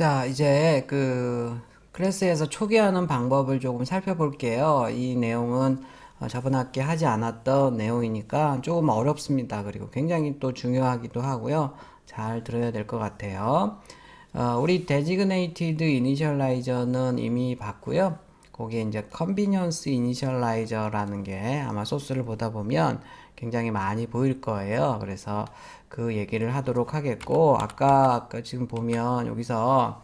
자, 이제 그 클래스에서 초기화하는 방법을 조금 살펴볼게요. 이 내용은 어, 저번 학기에 하지 않았던 내용이니까 조금 어렵습니다. 그리고 굉장히 또 중요하기도 하고요. 잘 들어야 될 것 같아요. 어, 우리 designated initialize는 이미 봤고요. 거기에 이제 convenience initialize라는 게 아마 소스를 보다 보면 굉장히 많이 보일 거예요. 그래서 그 얘기를 하도록 하겠고, 아까, 아까 지금 보면 여기서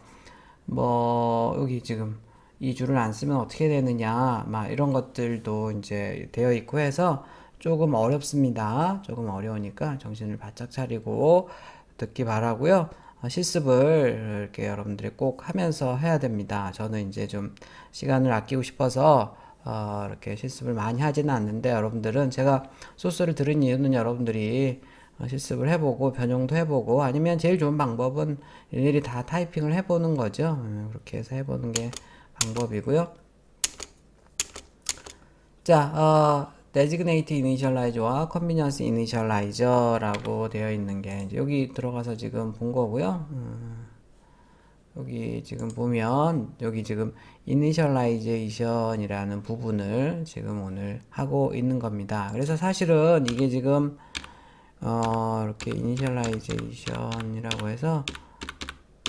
뭐, 여기 지금 이 줄을 안 쓰면 어떻게 되느냐, 막 이런 것들도 이제 되어 있고 해서 조금 어렵습니다. 조금 어려우니까 정신을 바짝 차리고 듣기 바라고요. 어, 실습을 이렇게 여러분들이 꼭 하면서 해야 됩니다. 저는 이제 좀 시간을 아끼고 싶어서 어, 이렇게 실습을 많이 하지는 않는데 여러분들은 제가 소스를 들은 이유는 여러분들이 어, 실습을 해보고 변형도 해보고 아니면 제일 좋은 방법은 일일이 다 타이핑을 해보는 거죠. 음, 그렇게 해서 해보는 게 방법이고요. 자, 어, designate initialize와 convenience initialize라고 되어 있는 게 여기 들어가서 지금 본 거고요. 음, 여기 지금 보면 여기 지금 initialization이라는 부분을 지금 오늘 하고 있는 겁니다. 그래서 사실은 이게 지금 어, 이렇게 initialization이라고 해서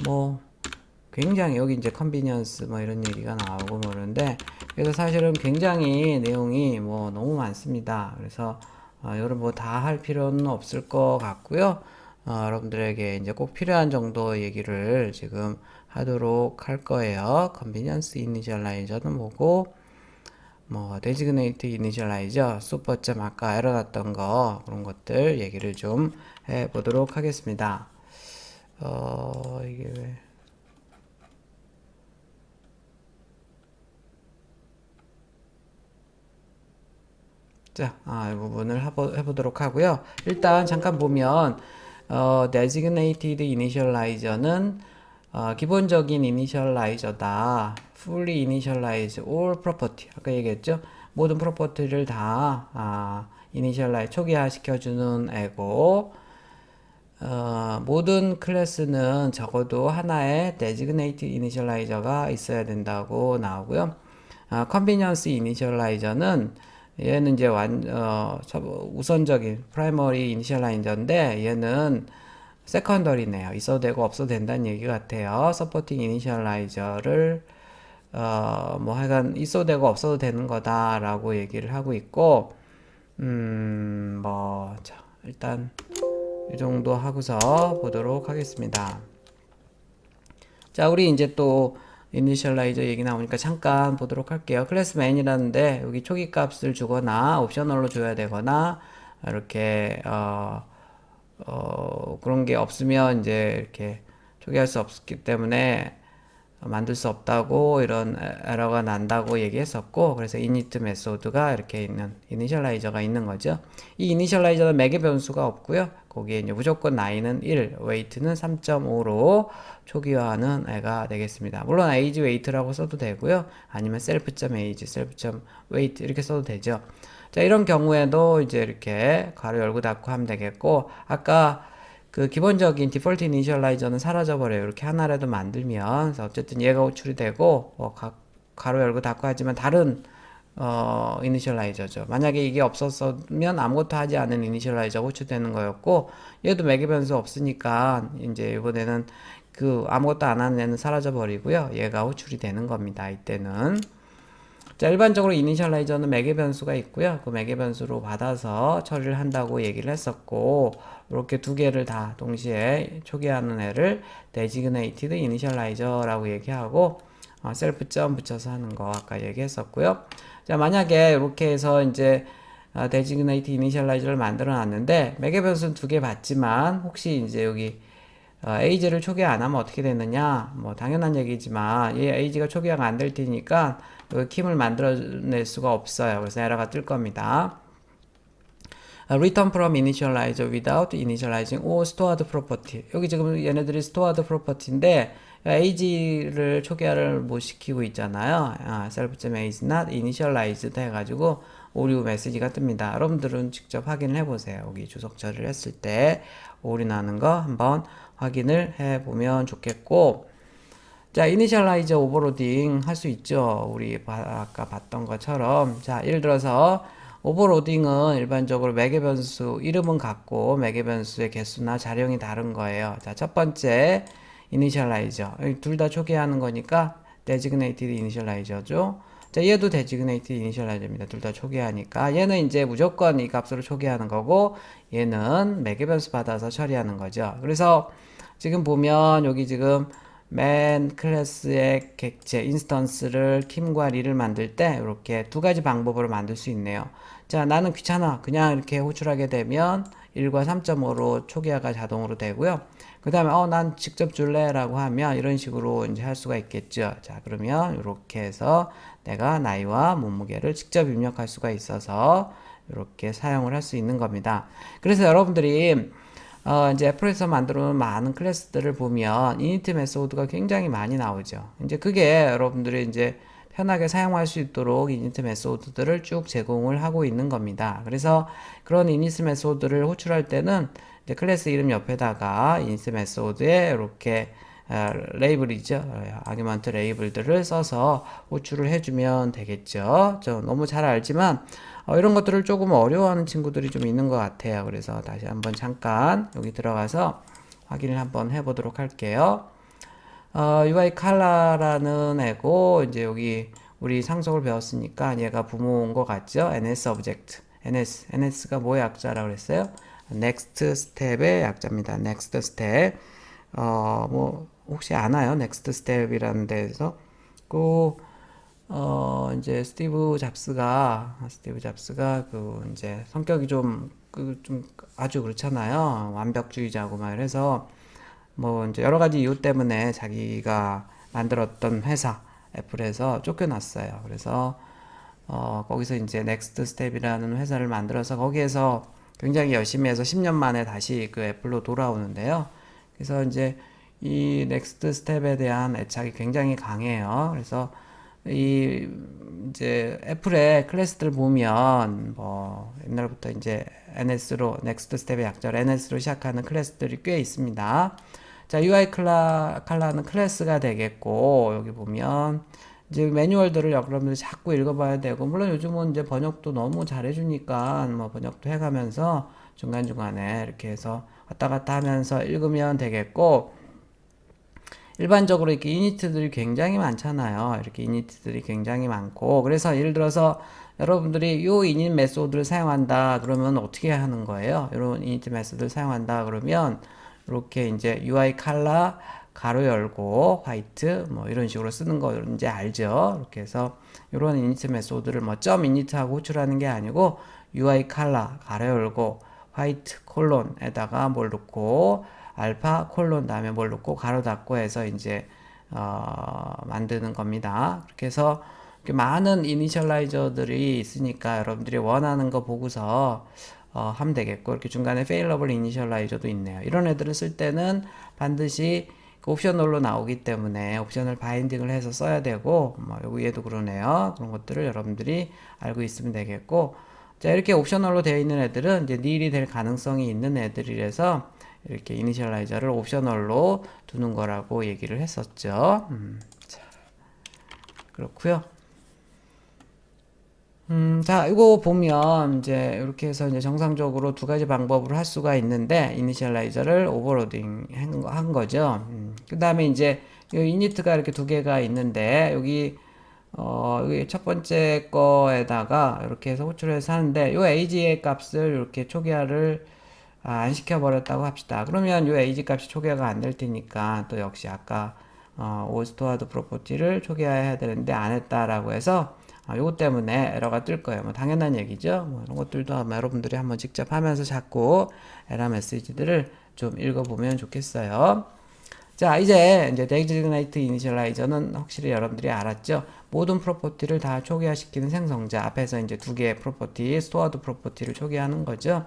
뭐 굉장히 여기 이제 컨비니언스 뭐 이런 얘기가 나오고 뭐 그러는데 그래서 사실은 굉장히 내용이 뭐 너무 많습니다. 그래서 어, 여러분 뭐 다 할 필요는 없을 것 같고요. 어, 여러분들에게 이제 꼭 필요한 정도 얘기를 지금 하도록 할 거예요. 컨비니언스 이니셜라이저는 뭐고 뭐 데지그네이트 이니셜라이저 슈퍼점 아까 났던 거 그런 것들 얘기를 좀 해 보도록 하겠습니다. 어 이게 왜 자, 아, 이 부분을 해보, 해보도록 하고요. 일단 잠깐 보면 어, designated initializer는 어, 기본적인 이니셜라이저다. fully initialize all property. 아까 얘기했죠? 모든 프로퍼티를 다 아, 이니셜라이 초기화 시켜주는 애고 어, 모든 클래스는 적어도 하나의 designated initializer가 있어야 된다고 나오고요. 아, convenience initializer는 얘는 이제 완, 어, 우선적인 primary initialize인데 얘는 세컨더리네요. 있어도 되고 없어도 된다는 얘기 같아요. 서포팅 이니셜라이저를 어, 뭐 하여간 있어도 되고 없어도 되는 거다라고 얘기를 하고 있고 음, 뭐 자, 일단 이 정도 하고서 보도록 하겠습니다. 자, 우리 이제 또 이니셜라이저 얘기 나오니까 잠깐 보도록 할게요. 클래스 맨이라는데 여기 초기 값을 주거나 옵셔널로 줘야 되거나 이렇게 어, 어, 그런 게 없으면 이제 이렇게 초기할 수 없기 때문에 만들 수 없다고 이런 에러가 난다고 얘기했었고 그래서 init 메소드가 이렇게 있는 이니셜라이저가 있는 거죠. 이 이니셜라이저는 매개 변수가 없고요. 거기에 이제 무조건 나이는 1, 웨이트는 3.5로 초기화하는 애가 되겠습니다. 물론 age weight라고 써도 되고요. 아니면 self.age, self.weight 이렇게 써도 되죠. 자, 이런 경우에도 이제 이렇게 가로 열고 닫고 하면 되겠고 아까 그 기본적인 디폴트 이니셜라이저는 사라져 버려요. 이렇게 하나라도 만들면 어쨌든 얘가 호출이 되고 어, 가, 가로 열고 닫고 하지만 다른 어, 이니셜라이저죠. 만약에 이게 없었으면 아무것도 하지 않은 이니셜라이저가 호출되는 거였고 얘도 매개 변수 없으니까 이제 이번에는 그 아무것도 안 하는 애는 사라져 버리고요. 얘가 호출이 되는 겁니다. 이때는 자, 일반적으로 이니셜라이저는 매개 변수가 있고요. 그 매개 변수로 받아서 처리를 한다고 얘기를 했었고, 이렇게 두 개를 다 동시에 초기화하는 애를 designated initialize라고 얘기하고, 어, 셀프점 붙여서 하는 거 아까 얘기했었고요. 자, 만약에 이렇게 해서 이제 어, designated initialize를 만들어 놨는데, 매개 변수는 두 개 받지만, 혹시 이제 여기 어, age를 초기화 안 하면 어떻게 되느냐? 뭐 당연한 얘기지만 이 age가 초기화가 안 될 테니까 그 킴을 만들어낼 수가 없어요. 그래서 에러가 뜰 겁니다. return from initializer without initializing or stored property. 여기 지금 얘네들이 stored property인데 age를 초기화를 못 시키고 있잖아요. 아, self.age not initialized 해가지고 오류 메시지가 뜹니다. 여러분들은 직접 확인을 해보세요. 여기 주석 처리를 했을 때 오류 나는 거 한번 확인을 해보면 좋겠고 자, 이니셜라이저 오버로딩 할 수 있죠. 우리 바- 아까 봤던 것처럼. 자, 예를 들어서 오버로딩은 일반적으로 매개 변수 이름은 같고 매개 변수의 개수나 자령이 다른 거예요. 자, 첫 번째 이니셜라이저. 둘 다 초기화하는 거니까 designated initialize죠. 자, 얘도 designated initialize입니다. 둘 다 초기화하니까 얘는 이제 무조건 이 값으로 초기화하는 거고 얘는 매개 변수 받아서 처리하는 거죠. 그래서 지금 보면 여기 지금 맨 클래스의 객체 인스턴스를 킴과 리를 만들 때 이렇게 두 가지 방법으로 만들 수 있네요. 자, 나는 귀찮아. 그냥 이렇게 호출하게 되면 1과 3.5로 초기화가 자동으로 되고요. 그 다음에 어, 난 직접 줄래 라고 하면 이런 식으로 이제 할 수가 있겠죠. 자, 그러면 이렇게 해서 내가 나이와 몸무게를 직접 입력할 수가 있어서 이렇게 사용을 할 수 있는 겁니다. 그래서 여러분들이 어, 이제 애플에서 만들어 놓은 많은 클래스들을 보면 이니트 메소드가 굉장히 많이 나오죠. 이제 그게 여러분들이 이제 편하게 사용할 수 있도록 이니트 메소드들을 쭉 제공을 하고 있는 겁니다. 그래서 그런 이니트 메소드를 호출할 때는 클래스 이름 옆에다가 이니트 메소드에 이렇게 어, 레이블이죠. 어, 아규먼트 레이블들을 써서 호출을 해주면 되겠죠. 저 너무 잘 알지만 어, 이런 것들을 조금 어려워하는 친구들이 좀 있는 것 같아요. 그래서 다시 한번 잠깐 여기 들어가서 확인을 한번 해보도록 할게요. 어, UI 컬러라는 애고 이제 여기 우리 상속을 배웠으니까 얘가 부모인 것 같죠? NS object. NS. NS가 뭐의 약자라고 그랬어요? next step의 약자입니다. next step. 어, 뭐 혹시 아나요? next step이라는 데에서 그 어, 이제 스티브 잡스가 스티브 잡스가 그 이제 성격이 좀 그 좀 아주 그렇잖아요. 완벽주의자고 막 이래서 뭐 이제 여러 가지 이유 때문에 자기가 만들었던 회사 애플에서 쫓겨났어요. 그래서 어, 거기서 이제 넥스트 스텝이라는 회사를 만들어서 거기에서 굉장히 열심히 해서 10년 만에 다시 그 애플로 돌아오는데요. 그래서 이제 이 넥스트 스텝에 대한 애착이 굉장히 강해요. 그래서 이 이제 애플의 클래스들 보면 뭐 옛날부터 이제 NS로 넥스트 스텝의 약자로 NS로 시작하는 클래스들이 꽤 있습니다. 자, UI 클라, 칼라는 클래스가 되겠고 여기 보면 이제 매뉴얼들을 여러분들이 자꾸 읽어봐야 되고 물론 요즘은 이제 번역도 너무 잘해주니까 뭐 번역도 해가면서 중간 중간에 이렇게 해서 왔다 갔다 하면서 읽으면 되겠고 일반적으로 이렇게 이니트들이 굉장히 많잖아요. 이렇게 이니트들이 굉장히 많고 그래서 예를 들어서 여러분들이 요 이닛 메소드를 사용한다 그러면 어떻게 하는 거예요? 이런 이니트 메소드를 사용한다 그러면 이렇게 이제 UI 컬러 가로 열고 화이트 뭐 이런 식으로 쓰는 거 이제 알죠? 이렇게 해서 이런 이니트 메소드를 뭐점 이니트하고 호출하는 게 아니고 UI 컬러 가로 열고 화이트 콜론에다가 뭘 넣고 알파 콜론 다음에 뭘 넣고 가로 닫고 해서 이제 어, 만드는 겁니다. 그렇게 해서 많은 이니셜라이저들이 있으니까 여러분들이 원하는 거 보고서 어, 하면 되겠고 이렇게 중간에 failable 이니셜라이저도 있네요. 이런 애들을 쓸 때는 반드시 그 옵셔널로 나오기 때문에 옵션을 바인딩을 해서 써야 되고 뭐 여기에도 그러네요. 그런 것들을 여러분들이 알고 있으면 되겠고 자 이렇게 옵셔널로 되어 있는 애들은 이제 닐이 될 가능성이 있는 애들이라서 이렇게 이니셜라이저를 옵셔널로 두는 거라고 얘기를 했었죠. 음, 자, 그렇고요. 음, 자, 이거 보면 이제 이렇게 해서 이제 정상적으로 두 가지 방법으로 할 수가 있는데 이니셜라이저를 오버로딩 한, 거- 한 거죠. 음, 그 다음에 이제 이 이니트가 이렇게 두 개가 있는데 여기 어, 여기 첫 번째 거에다가 이렇게 해서 호출해서 하는데 요 age의 값을 이렇게 초기화를 아, 안 시켜버렸다고 합시다. 그러면 요 age 값이 초기화가 안 될 테니까 또 역시 아까 어, 올스토어드 프로퍼티를 초기화해야 되는데 안 했다라고 해서 아, 요것 때문에 에러가 뜰 거예요. 뭐 당연한 얘기죠. 뭐 이런 것들도 아마 여러분들이 한번 직접 하면서 자꾸 에러 메시지들을 좀 읽어보면 좋겠어요. 자, 이제 이제 데이지그네이트 이니셜라이저는 확실히 여러분들이 알았죠. 모든 프로퍼티를 다 초기화시키는 생성자 앞에서 이제 두 개의 프로퍼티, 스토어드 프로퍼티를 초기화하는 거죠.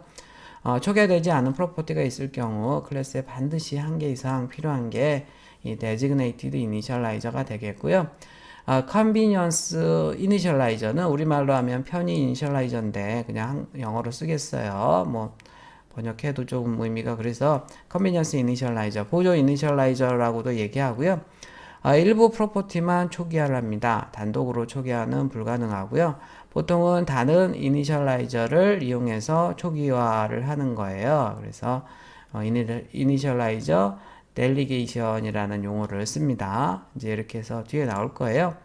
어, 초기화되지 않은 프로퍼티가 있을 경우 클래스에 반드시 한 개 이상 필요한 게 이 designated initialize가 되겠고요. 아, convenience initialize는 우리말로 하면 편의 이니셜라이저인데 그냥 한- 영어로 쓰겠어요. 뭐 번역해도 조금 의미가 그래서 convenience initializer, 보조 initialize라고도 얘기하고요. 아, 일부 프로퍼티만 초기화를 합니다. 단독으로 초기화는 불가능하고요. 보통은 다른 이니셜라이저를 이용해서 초기화를 하는 거예요. 그래서 어, 이니- 이니셜라이저 델리게이션이라는 용어를 씁니다. 이제 이렇게 해서 뒤에 나올 거예요.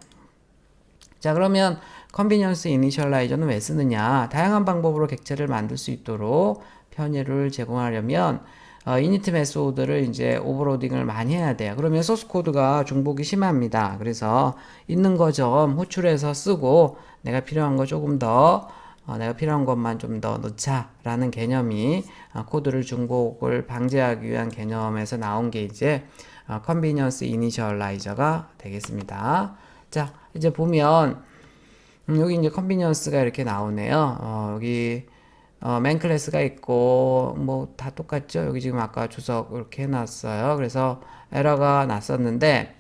자, 그러면 컨비니언스 이니셜라이저는 왜 쓰느냐? 다양한 방법으로 객체를 만들 수 있도록 편의를 제공하려면 어, 이니트 메소드를 이제 오버로딩을 많이 해야 돼요. 그러면 소스 코드가 중복이 심합니다. 그래서 있는 거 좀 호출해서 쓰고 내가 필요한 거 조금 더 어, 내가 필요한 것만 좀 더 넣자라는 개념이 어, 코드를 중복을 방지하기 위한 개념에서 나온 게 이제 어, 컨비니언스 이니셜라이저가 되겠습니다. 자, 이제 보면 음, 여기 이제 컨비니언스가 이렇게 나오네요. 어, 여기 어, 맨 클래스가 있고 뭐 다 똑같죠. 여기 지금 아까 주석 이렇게 해놨어요. 그래서 에러가 났었는데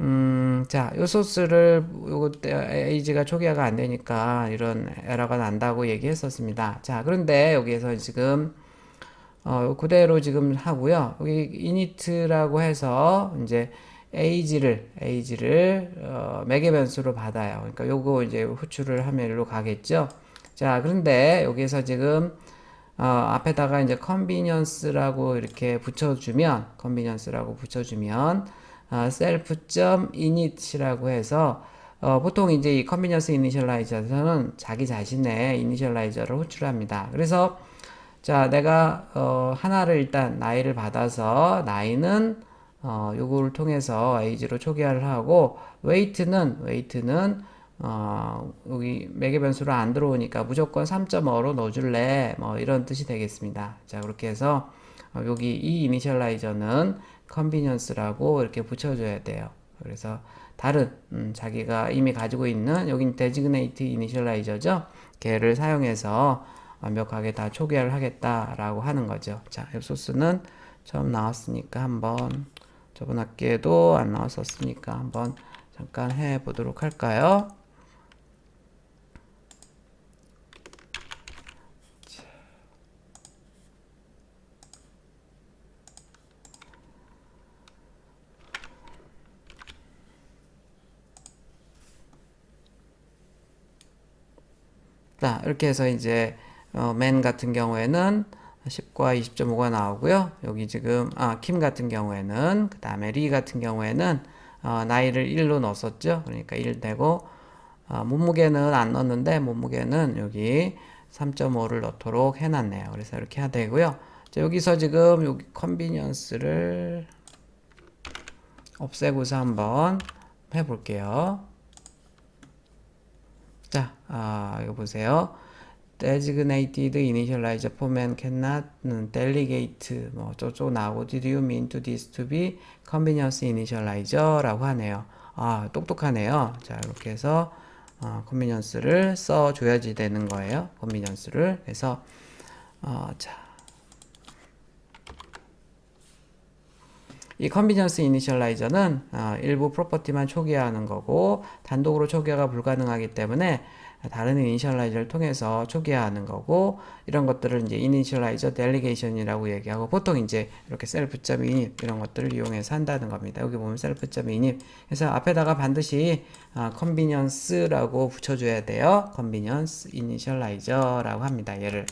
음, 자, 요 소스를 요거 에이지가 초기화가 안 되니까 이런 에러가 난다고 얘기했었습니다. 자, 그런데 여기에서 지금 어, 그대로 지금 하고요. 여기 이니트라고 해서 이제 에이지를 에이지를 어, 매개 변수로 받아요. 그러니까 요거 이제 호출을 하면 일로 가겠죠. 자, 그런데 여기에서 지금 어, 앞에다가 이제 컨비니언스라고 이렇게 붙여주면 컨비니언스라고 붙여주면 어, self.init이라고 해서 어, 보통 이제 이 컨비니언스 이니셜라이저에서는 자기 자신의 이니셜라이저를 호출합니다. 그래서 자, 내가 어, 하나를 일단 나이를 받아서 나이는 어, 요거를 통해서 에이지로 초기화를 하고 웨이트는 웨이트는 어, 여기 매개 변수로 안 들어오니까 무조건 3.5로 넣어줄래 뭐 이런 뜻이 되겠습니다. 자, 그렇게 해서 어, 여기 이 이니셜라이저는 컨비니언스라고 이렇게 붙여줘야 돼요. 그래서 다른 음, 자기가 이미 가지고 있는 여기 데지그네이트 이니셜라이저죠. 걔를 사용해서 완벽하게 다 초기화를 하겠다라고 하는 거죠. 자, 이 소스는 처음 나왔으니까 한번 저번 학기에도 안 나왔었으니까 한번 잠깐 해 보도록 할까요? 자, 이렇게 해서 이제 어, 맨 같은 경우에는 10과 20.5가 나오고요. 여기 지금 아, 킴 같은 경우에는 그 다음에 리 같은 경우에는 어, 나이를 1로 넣었었죠. 그러니까 1 되고 어, 몸무게는 안 넣었는데 몸무게는 여기 3.5를 넣도록 해놨네요. 그래서 이렇게 해야 되고요. 자, 여기서 지금 여기 컨비니언스를 없애고서 한번 해볼게요. 자, 아, 이거 보세요. designated initializer format cannot 음, delegate 뭐 저쪽 나오고 did you mean to this to be convenience initializer라고 하네요. 아, 똑똑하네요. 자, 이렇게 해서 어, convenience를 써줘야지 되는 거예요. convenience를 그래서 어, 자. 이 컨비니언스 이니셜라이저는 어, 일부 프로퍼티만 초기화하는 거고 단독으로 초기화가 불가능하기 때문에 다른 이니셜라이저를 통해서 초기화하는 거고 이런 것들을 이제 이니셜라이저 델리게이션이라고 얘기하고 보통 이제 이렇게 셀프.init 이런 것들을 이용해서 한다는 겁니다. 여기 보면 셀프.init 그래서 앞에다가 반드시 아, 컨비니언스라고 붙여줘야 돼요. 컨비니언스 이니셜라이저라고 합니다. 얘를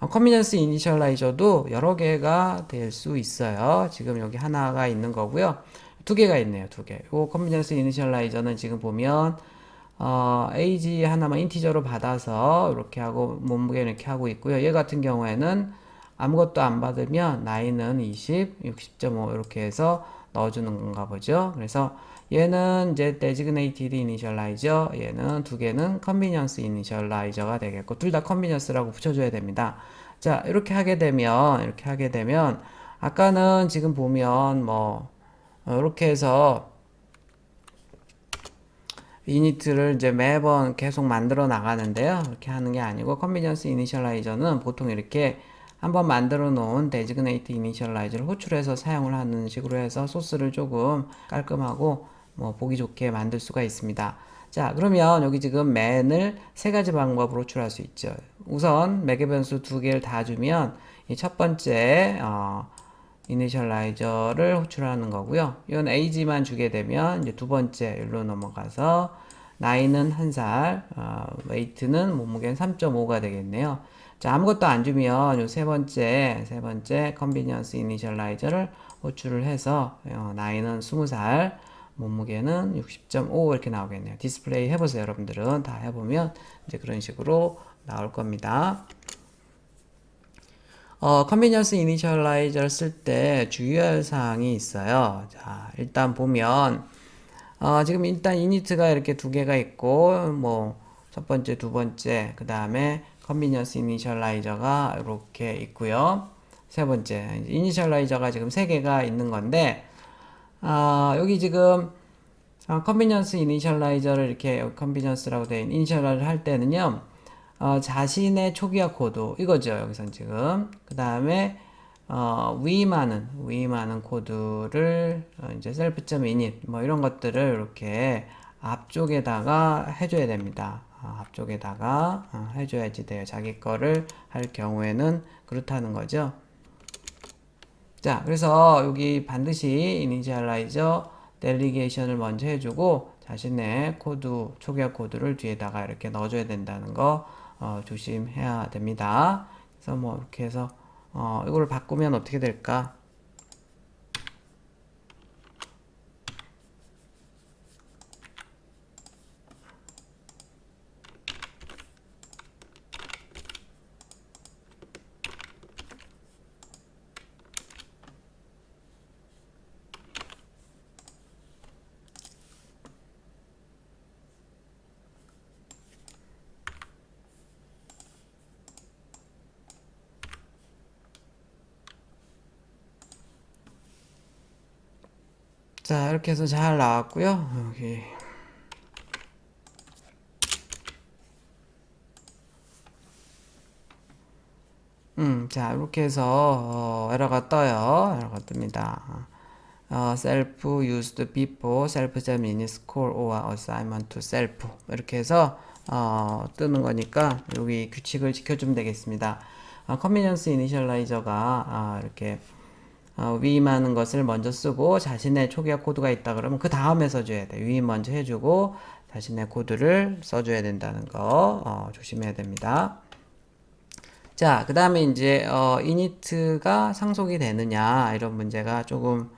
어, 컨비니언스 이니셜라이저도 여러 개가 될 수 있어요. 지금 여기 하나가 있는 거고요. 두 개가 있네요. 두 개. 이 컨비니언스 이니셜라이저는 지금 보면 어, age 하나만 인티저로 받아서 이렇게 하고 몸무게 이렇게 하고 있고요. 얘 같은 경우에는 아무것도 안 받으면 나이는 20, 60.5 이렇게 해서 넣어주는 건가 보죠. 그래서 얘는 이제 designated initializer, 얘는 두 개는 convenience initializer가 되겠고 둘 다 convenience라고 붙여줘야 됩니다. 자 이렇게 하게 되면 이렇게 하게 되면 아까는 지금 보면 뭐 어, 이렇게 해서 이니트를 이제 매번 계속 만들어 나가는데요. 이렇게 하는 게 아니고 컨비니언스 이니셜라이저는 보통 이렇게 한번 만들어 놓은 데지그네이트 이니셜라이저를 호출해서 사용을 하는 식으로 해서 소스를 조금 깔끔하고 뭐 보기 좋게 만들 수가 있습니다. 자, 그러면 여기 지금 맨을 세 가지 방법으로 호출할 수 있죠. 우선 매개 변수 두 개를 다 주면 이 첫 번째 어, 이니셜라이저를 호출하는 거고요. 이건 age만 주게 되면 이제 두 번째 일로 넘어가서 나이는 한 살, 어, 웨이트는 몸무게는 3.5가 되겠네요. 자, 아무것도 안 주면 요 세 번째, 세 번째 컨비니언스 이니셜라이저를 호출을 해서 어, 나이는 20살, 몸무게는 60.5 이렇게 나오겠네요. 디스플레이 해보세요, 여러분들은 다 해보면 이제 그런 식으로 나올 겁니다. 어, 컨비니언스 이니셜라이저를 쓸 때 주의할 사항이 있어요. 자, 일단 보면 어, 지금 일단 이니트가 이렇게 두 개가 있고 뭐 첫 번째, 두 번째, 그 다음에 컨비니언스 이니셜라이저가 이렇게 있고요. 세 번째, 이니셜라이저가 지금 세 개가 있는 건데 아, 여기 지금 어, 컨비니언스 이니셜라이저를 이렇게 컨비니언스라고 된 이니셜을 할 때는요. 어, 자신의 초기화 코드 이거죠. 여기선 지금 그 다음에 어, 위임하는 위임하는 코드를 어, 이제 self.init 뭐 이런 것들을 이렇게 앞쪽에다가 해줘야 됩니다. 어, 앞쪽에다가 어, 해줘야지 돼요. 자기 거를 할 경우에는 그렇다는 거죠. 자, 그래서 여기 반드시 이니셜라이저 델리게이션을 먼저 해주고 자신의 코드 초기화 코드를 뒤에다가 이렇게 넣어줘야 된다는 거 어, 조심해야 됩니다. 그래서 뭐 이렇게 해서 어, 이거를 바꾸면 어떻게 될까? 자, 이렇게 해서 잘 나왔고요. 여기 음, 자, 이렇게 해서 어, 에러가 떠요. 에러가 뜹니다. 어, self used before self in score or assignment to self 이렇게 해서 어, 뜨는 거니까 여기 규칙을 지켜주면 되겠습니다. 어, 컨비니언스 이니셜라이저가 아, 이렇게 어, 위임하는 것을 먼저 쓰고 자신의 초기화 코드가 있다 그러면 그 다음에 써줘야 돼. 위임 먼저 해주고 자신의 코드를 써줘야 된다는 거 어, 조심해야 됩니다. 자, 그 다음에 이제 어, 이니트가 상속이 되느냐 이런 문제가 조금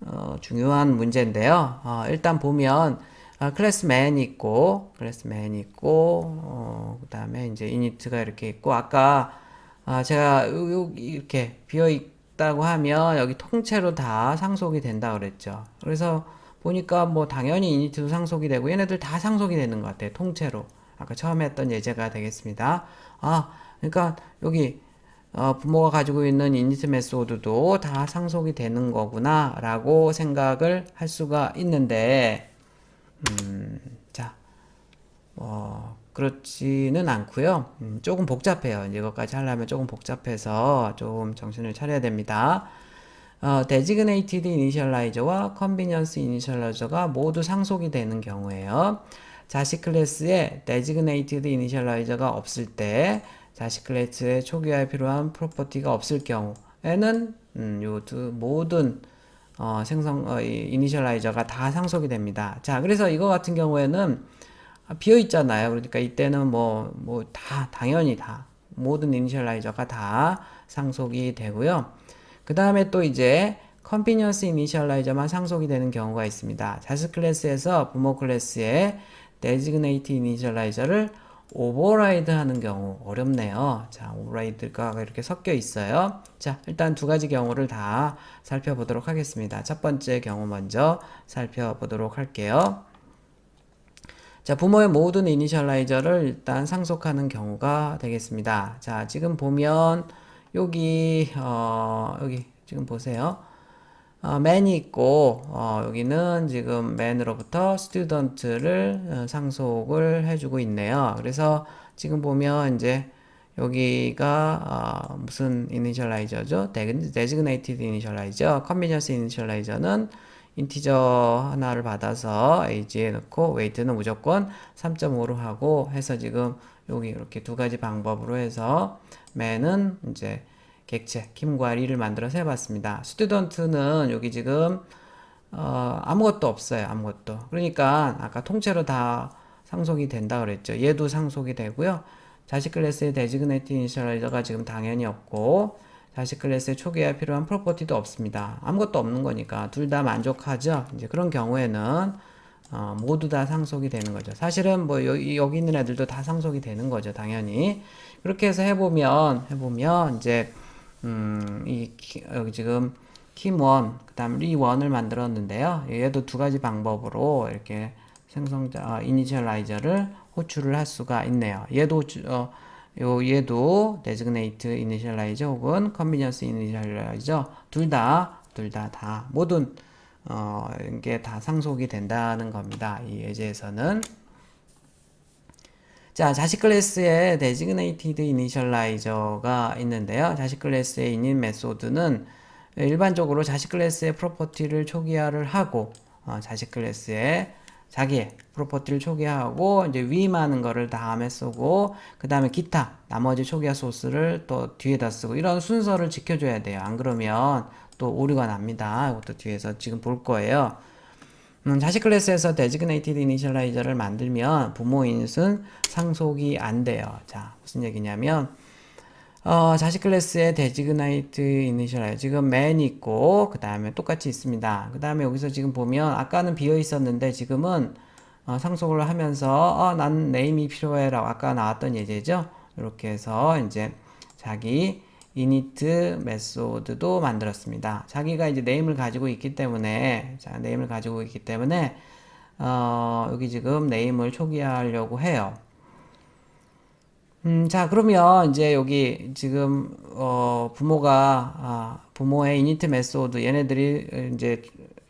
어, 중요한 문제인데요. 어, 일단 보면 아, 클래스맨 있고 클래스맨 있고 어, 그 다음에 이제 이니트가 이렇게 있고 아까 아, 제가 요, 요, 이렇게 비어 있 다고 하면 여기 통째로 다 상속이 된다 그랬죠. 그래서 보니까 뭐 당연히 이니트도 상속이 되고 얘네들 다 상속이 되는 것 같아요. 통째로 아까 처음에 했던 예제가 되겠습니다. 아 그러니까 여기 어, 부모가 가지고 있는 이니트 메소드도 다 상속이 되는 거구나 라고 생각을 할 수가 있는데 음, 자, 뭐 그렇지는 않고요. 음, 조금 복잡해요. 이것까지 하려면 조금 복잡해서 좀 정신을 차려야 됩니다. 어, designated initialize와 convenience initialize가 모두 상속이 되는 경우에요. 자식 클래스에 designated initialize가 없을 때 자식 클래스에 초기화에 필요한 프로퍼티가 없을 경우에는 음, 요두 모든 어, 생성 어, 이니셜라이저가 다 상속이 됩니다. 자, 그래서 이거 같은 경우에는 비어 있잖아요. 그러니까 이때는 뭐 뭐 다 당연히 다 모든 이니셜라이저가 다 상속이 되고요. 그 다음에 또 이제 컨비니언스 이니셜라이저만 상속이 되는 경우가 있습니다. 자식 클래스에서 부모 클래스에 데지그네이트 이니셜라이저를 오버라이드 하는 경우 어렵네요. 자, 오버라이드가 이렇게 섞여 있어요. 자, 일단 두 가지 경우를 다 살펴보도록 하겠습니다. 첫 번째 경우 먼저 살펴보도록 할게요. 자, 부모의 모든 이니셜라이저를 일단 상속하는 경우가 되겠습니다. 자, 지금 보면 여기 어, 여기 지금 보세요. 어, man이 있고 어, 여기는 지금 man으로부터 student를 어, 상속을 해주고 있네요. 그래서 지금 보면 이제 여기가 어, 무슨 이니셜라이저죠? designated initializer, convenience initializer는 인티저 하나를 받아서 age에 넣고 weight는 무조건 3.5로 하고 해서 지금 여기 이렇게 두 가지 방법으로 해서 man은 이제 객체 김과 리를 만들어서 해봤습니다. 스튜던트는 여기 지금 어, 아무것도 없어요. 아무것도. 그러니까 아까 통째로 다 상속이 된다 그랬죠. 얘도 상속이 되고요. 자식 클래스의 데지그네이트 이니셜라이저가 지금 당연히 없고 자식 클래스의 초기화에 필요한 프로퍼티도 없습니다. 아무것도 없는 거니까 둘 다 만족하죠. 이제 그런 경우에는 어, 모두 다 상속이 되는 거죠. 사실은 뭐 여기, 여기 있는 애들도 다 상속이 되는 거죠. 당연히 그렇게 해서 해보면 해보면 이제 음, 이 키- 여기 지금 킴원 그다음 리원을 만들었는데요. 얘도 두 가지 방법으로 이렇게 생성자 아, 이니셜라이저를 호출을 할 수가 있네요. 얘도 주- 어, 요 얘도 데지그네이트 이니셜라이저 혹은 컨비니언스 이니셜라이저 둘다 둘 다 다 모든 어, 이게 다 상속이 된다는 겁니다. 이 예제에서는 자, 자식 클래스에 designated initialize가 있는데요. 자식 클래스의 init 메소드는 일반적으로 자식 클래스의 프로퍼티를 초기화를 하고 어, 자식 클래스의 자기의 프로퍼티를 초기화하고 이제 위임하는 거를 다음에 쓰고 그 다음에 기타 나머지 초기화 소스를 또 뒤에다 쓰고 이런 순서를 지켜줘야 돼요. 안 그러면 또 오류가 납니다. 이것도 뒤에서 지금 볼 거예요. 음, 자식 클래스에서 designated initialize를 만들면 부모 인수는 상속이 안 돼요. 자, 무슨 얘기냐면 어, 자식 클래스에 designated initializer 지금 man 있고 그 다음에 똑같이 있습니다. 그 다음에 여기서 지금 보면 아까는 비어 있었는데 지금은 어, 상속을 하면서 어, 난 네임이 필요해라고 아까 나왔던 예제죠. 이렇게 해서 이제 자기 init 메소드도 만들었습니다. 자기가 이제 네임을 가지고 있기 때문에 자, 네임을 가지고 있기 때문에 어, 여기 지금 네임을 초기화하려고 해요. 음, 자, 그러면 이제 여기 지금 어, 부모가 아, 부모의 이니트 메소드 얘네들이 이제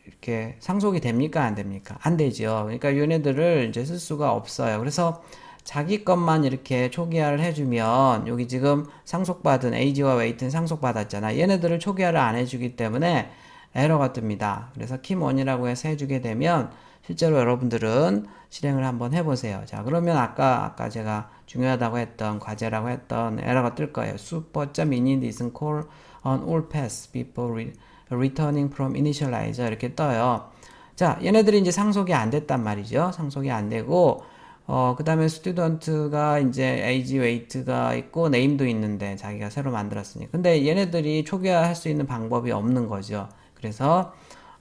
이렇게 상속이 됩니까? 안 됩니까? 안 되죠. 그러니까 얘네들을 이제 쓸 수가 없어요. 그래서 자기 것만 이렇게 초기화를 해주면 여기 지금 상속받은 age와 weight는 상속받았잖아. 얘네들을 초기화를 안 해주기 때문에 에러가 뜹니다. 그래서 킴원이라고 해서 해주게 되면 실제로 여러분들은 실행을 한번 해보세요. 자, 그러면 아까 아까 제가 중요하다고 했던 과제라고 했던 에러가 뜰 거예요. super.init isn't call on all paths before re- returning from initializer 이렇게 떠요. 자, 얘네들이 이제 상속이 안 됐단 말이죠. 상속이 안 되고 어, 그 다음에 스튜던트가 이제 age, weight가 있고 name도 있는데 자기가 새로 만들었으니. 근데 얘네들이 초기화할 수 있는 방법이 없는 거죠. 그래서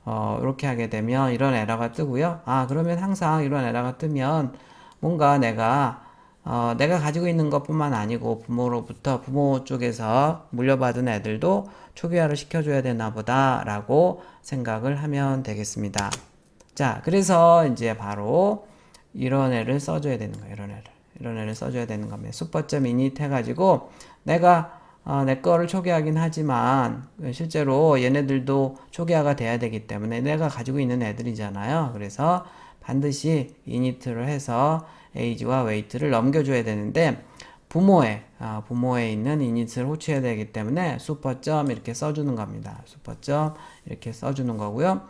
어, 이렇게 하게 되면 이런 에러가 뜨고요. 아, 그러면 항상 이런 에러가 뜨면 뭔가 내가 어, 내가 가지고 있는 것뿐만 아니고 부모로부터 부모 쪽에서 물려받은 애들도 초기화를 시켜줘야 되나 보다라고 생각을 하면 되겠습니다. 자, 그래서 이제 바로 이런 애를 써줘야 되는 거예요. 이런 애를. 이런 애를 써줘야 되는 겁니다. 슈퍼점 이닛 해가지고 내가 어, 내 거를 초기화하긴 하지만 실제로 얘네들도 초기화가 돼야 되기 때문에 내가 가지고 있는 애들이잖아요. 그래서 반드시 이니트를 해서 age와 weight를 넘겨줘야 되는데 부모에 아, 부모에 있는 이니트를 호출해야 되기 때문에 슈퍼점 이렇게 써주는 겁니다. 슈퍼점 이렇게 써주는 거고요.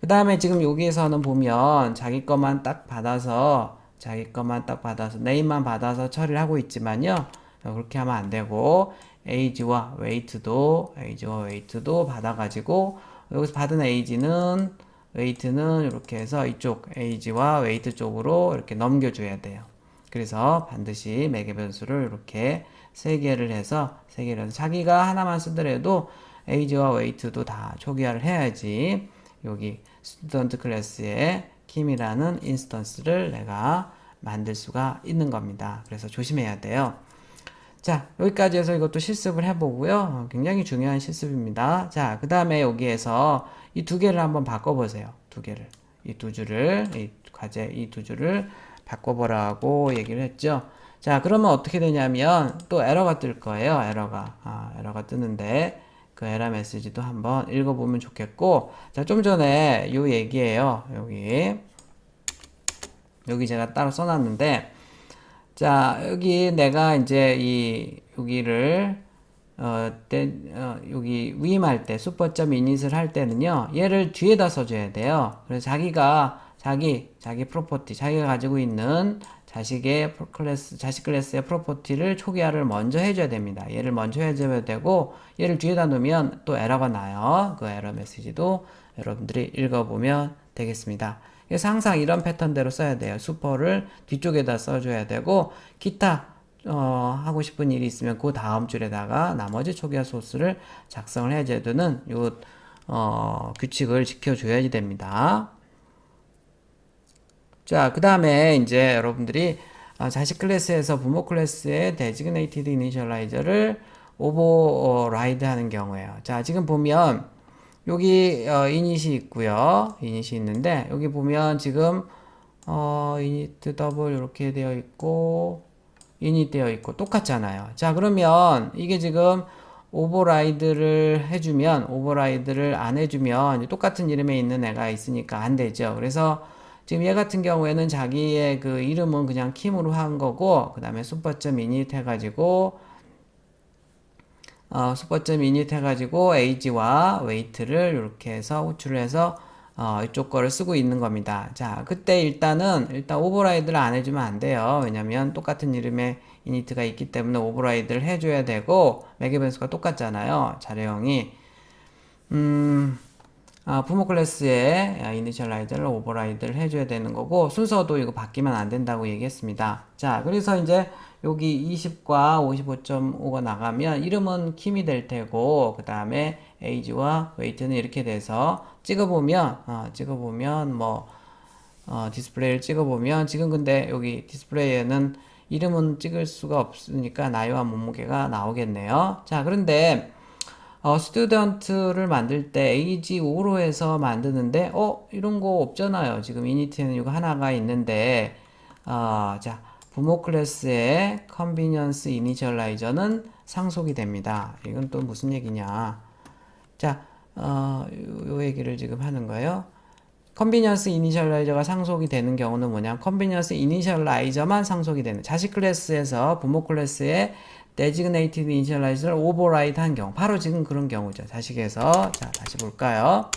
그 다음에 지금 여기에서는 보면 자기 것만 딱 받아서 자기 것만 딱 받아서 네임만 받아서 처리를 하고 있지만요. 그렇게 하면 안 되고 age와 weight도 age와 weight도 받아가지고 여기서 받은 age는 weight는 이렇게 해서 이쪽 age와 weight 쪽으로 이렇게 넘겨줘야 돼요. 그래서 반드시 매개 변수를 이렇게 세 개를 해서 세 개를 해서 자기가 하나만 쓰더라도 age와 weight도 다 초기화를 해야지 여기 스튜던트 클래스에 킴이라는 인스턴스를 내가 만들 수가 있는 겁니다. 그래서 조심해야 돼요. 자, 여기까지 해서 이것도 실습을 해보고요. 어, 굉장히 중요한 실습입니다. 자, 그 다음에 여기에서 이 두 개를 한번 바꿔보세요. 두 개를. 이 두 줄을, 이 과제, 이 두 줄을 바꿔보라고 얘기를 했죠. 자, 그러면 어떻게 되냐면 또 에러가 뜰 거예요. 에러가. 아, 에러가 뜨는데 그 에러 메시지도 한번 읽어보면 좋겠고. 자, 좀 전에 요 얘기예요. 여기. 여기 제가 따로 써놨는데 자, 여기 내가 이제 이 여기를 어, 때, 어, 여기 위임할 때 슈퍼점 이닛을 할 때는요. 얘를 뒤에다 써줘야 돼요. 그래서 자기가 자기 자기 프로퍼티 자기가 가지고 있는 자식의 클래스, 자식 클래스의 프로퍼티를 초기화를 먼저 해줘야 됩니다. 얘를 먼저 해줘야 되고, 얘를 뒤에다 놓으면 또 에러가 나요. 그 에러 메시지도 여러분들이 읽어보면 되겠습니다. 그래서 항상 이런 패턴대로 써야 돼요. 슈퍼를 뒤쪽에다 써줘야 되고, 기타, 어, 하고 싶은 일이 있으면 그 다음 줄에다가 나머지 초기화 소스를 작성을 해줘야 되는 요, 어, 규칙을 지켜줘야지 됩니다. 자, 그 다음에 이제 여러분들이 어, 자식 클래스에서 부모 클래스의 designated initialize를 override 하는 경우에요. 자, 지금 보면 여기 어, 이닛이 있고요. 이닛이 있는데 여기 보면 지금 어, init 더블 이렇게 되어 있고 init 되어 있고 똑같잖아요. 자, 그러면 이게 지금 오버라이드를 해주면 오버라이드를 안 해주면 똑같은 이름에 있는 애가 있으니까 안 되죠. 그래서 지금 얘 같은 경우에는 자기의 그 이름은 그냥 킴으로 한 거고 그 다음에 슈퍼점 이닛 해가지고 어, 슈퍼점 이닛 해가지고 age와 weight를 이렇게 해서 호출을 해서 어, 이쪽 거를 쓰고 있는 겁니다. 자, 그때 일단은 일단 오버라이드를 안 해주면 안 돼요. 왜냐면 똑같은 이름의 이니트가 있기 때문에 오버라이드를 해줘야 되고 매개 변수가 똑같잖아요. 자료형이 음, 아, 부모 클래스에 이니셜라이저를 오버라이드를 해줘야 되는 거고 순서도 이거 바뀌면 안 된다고 얘기했습니다. 자, 그래서 이제 여기 20과 55.5가 나가면 이름은 킴이 될 테고 그 다음에 age와 weight는 이렇게 돼서 찍어보면 어, 찍어보면 뭐 어, 디스플레이를 찍어보면 지금 근데 여기 디스플레이에는 이름은 찍을 수가 없으니까 나이와 몸무게가 나오겠네요. 자, 그런데 어, 스튜던트를 만들 때 age 5로 해서 만드는데 어 이런 거 없잖아요. 지금 이니트에는 이거 하나가 있는데 어, 자 부모 클래스의 컨비니언스 이니셜라이저는 상속이 됩니다. 이건 또 무슨 얘기냐? 자, 어, 요, 요 얘기를 지금 하는 거예요. 컨비니언스 이니셜라이저가 상속이 되는 경우는 뭐냐? 컨비니언스 이니셜라이저만 상속이 되는 자식 클래스에서 부모 클래스의 designated initialize를 override 한 경우 바로 지금 그런 경우죠. 자식에서 자 다시 볼까요?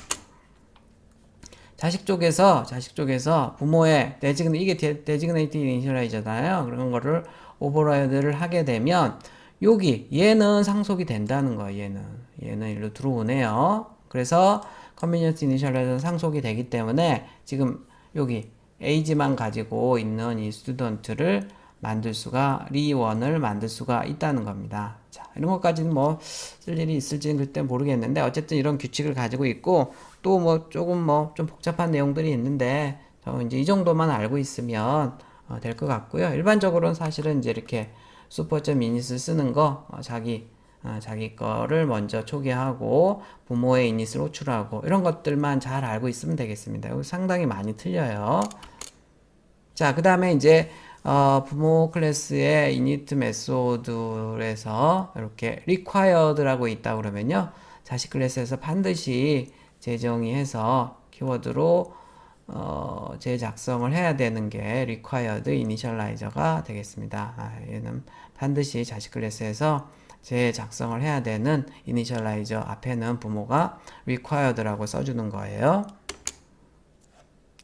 자식 쪽에서 자식 쪽에서 부모의 design 이게 de- designated initialize잖아요. 그런 거를 override를 하게 되면 여기 얘는 상속이 된다는 거예요. 얘는 얘는 일로 들어오네요. 그래서 convenience initialize는 상속이 되기 때문에 지금 여기 age만 가지고 있는 이 스튜던트를 만들 수가 리원을 만들 수가 있다는 겁니다. 자, 이런 것까지는 뭐 쓸 일이 있을지는 그때 모르겠는데 어쨌든 이런 규칙을 가지고 있고 또 뭐 조금 뭐 좀 복잡한 내용들이 있는데 저 이제 이 정도만 알고 있으면 어, 될 것 같고요. 일반적으로는 사실은 이제 이렇게 슈퍼점 이닛을 쓰는 거 어, 자기 어, 자기 거를 먼저 초기하고 부모의 이닛을 호출하고 이런 것들만 잘 알고 있으면 되겠습니다. 상당히 많이 틀려요. 자, 그 다음에 이제 어, 부모 클래스의 init 메소드에서 이렇게 required라고 있다 그러면요. 자식 클래스에서 반드시 재정의 해서 키워드로 어, 재작성을 해야 되는 게 required initialize가 되겠습니다. 아, 얘는 반드시 자식 클래스에서 재작성을 해야 되는 initializer 앞에는 부모가 required라고 써주는 거예요.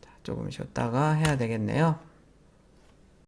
자, 조금 쉬었다가 해야 되겠네요.